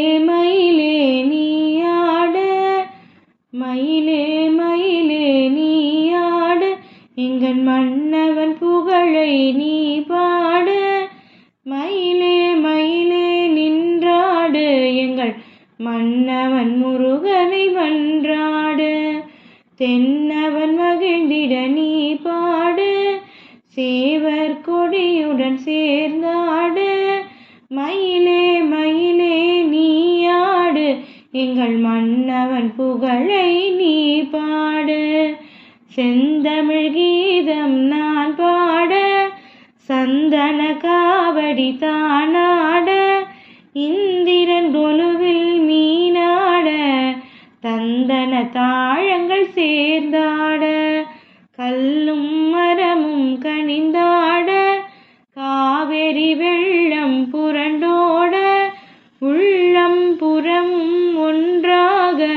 மயிலே நீயாட. மயிலே மயிலே நீயாட. எங்கள் மன்னவன் புகழை நீ பாட. மயிலே மயிலே நின்றாடு. எங்கள் மன்னவன் முருகனை மன்றாடு. தென்னவன் மகிழ்ந்திட நீ பாடு. சேவர் கொடியுடன் சேர்ந்தாடு. எங்கள் மன்னவன் புகழை நீ பாடு. செந்தமிழ் கீதம் நான் பாட. சந்தன காவடி தானாட. இந்திரன் கொலுவில் மீனாட. தந்தன தாழங்கள் சேர்ந்தாட. கல்லும் மரமும் கனிந்தாட. புறமும் ஒன்றாக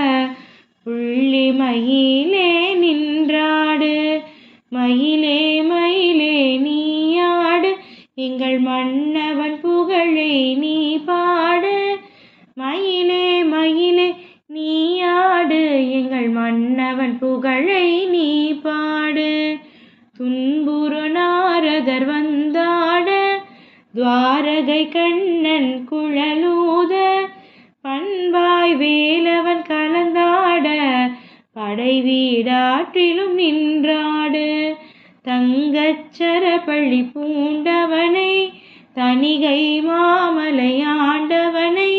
புள்ளி மயிலே நின்றாடு. மயிலே மயிலே நீயாடு. எங்கள் மன்னவன் புகழை நீ பாடு. மயிலே மயிலே நீயாடு. எங்கள் மன்னவன் புகழை நீ பாடு. துன்புறு நாரதர் வந்தாட. துவாரகை கண்ணன் குழலூத. பண்பாய் வேலவன் கலந்தாட படை வீடாற்றிலும் நின்றாடு. தங்கச்சர பள்ளி பூண்டவனை தனிகை மாமலை ஆண்டவனை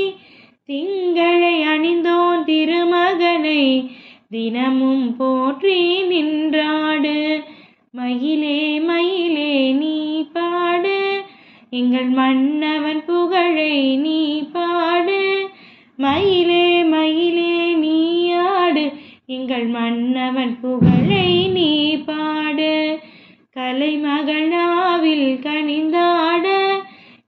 திங்களை அணிந்தோன் திருமகனை தினமும் போற்றி நின்றாடு. மயிலே மயிலே நீ பாடு. எங்கள் மன்னவன் புகழை நீ பாடு. மயிலே எங்கள் மன்னவன் புகழை நீ பாடு. கலைமகள் நாவில் கனிந்தாட.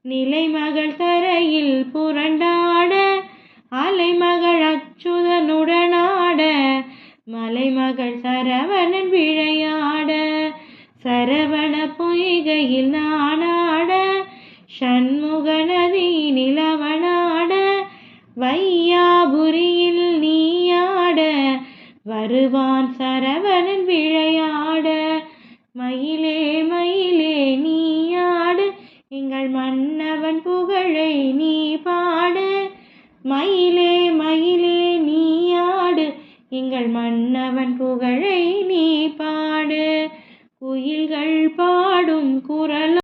நிலைமகள் தரையில் புரண்டாட. அலைமகள் அச்சுதனுடனாட. மலைமகள் சரவணன் விளையாட. சரவண பொய்கையில் நானாட சண்முக நதி வருவான் சரவணன் விளையாட. மயிலே மயிலே நீயாடு எங்கள் மன்னவன் புகழை நீ பாடு. மயிலே மயிலே நீயாடு எங்கள் மன்னவன் புகழை நீ பாடு. குயில்கள் பாடும் குரலும்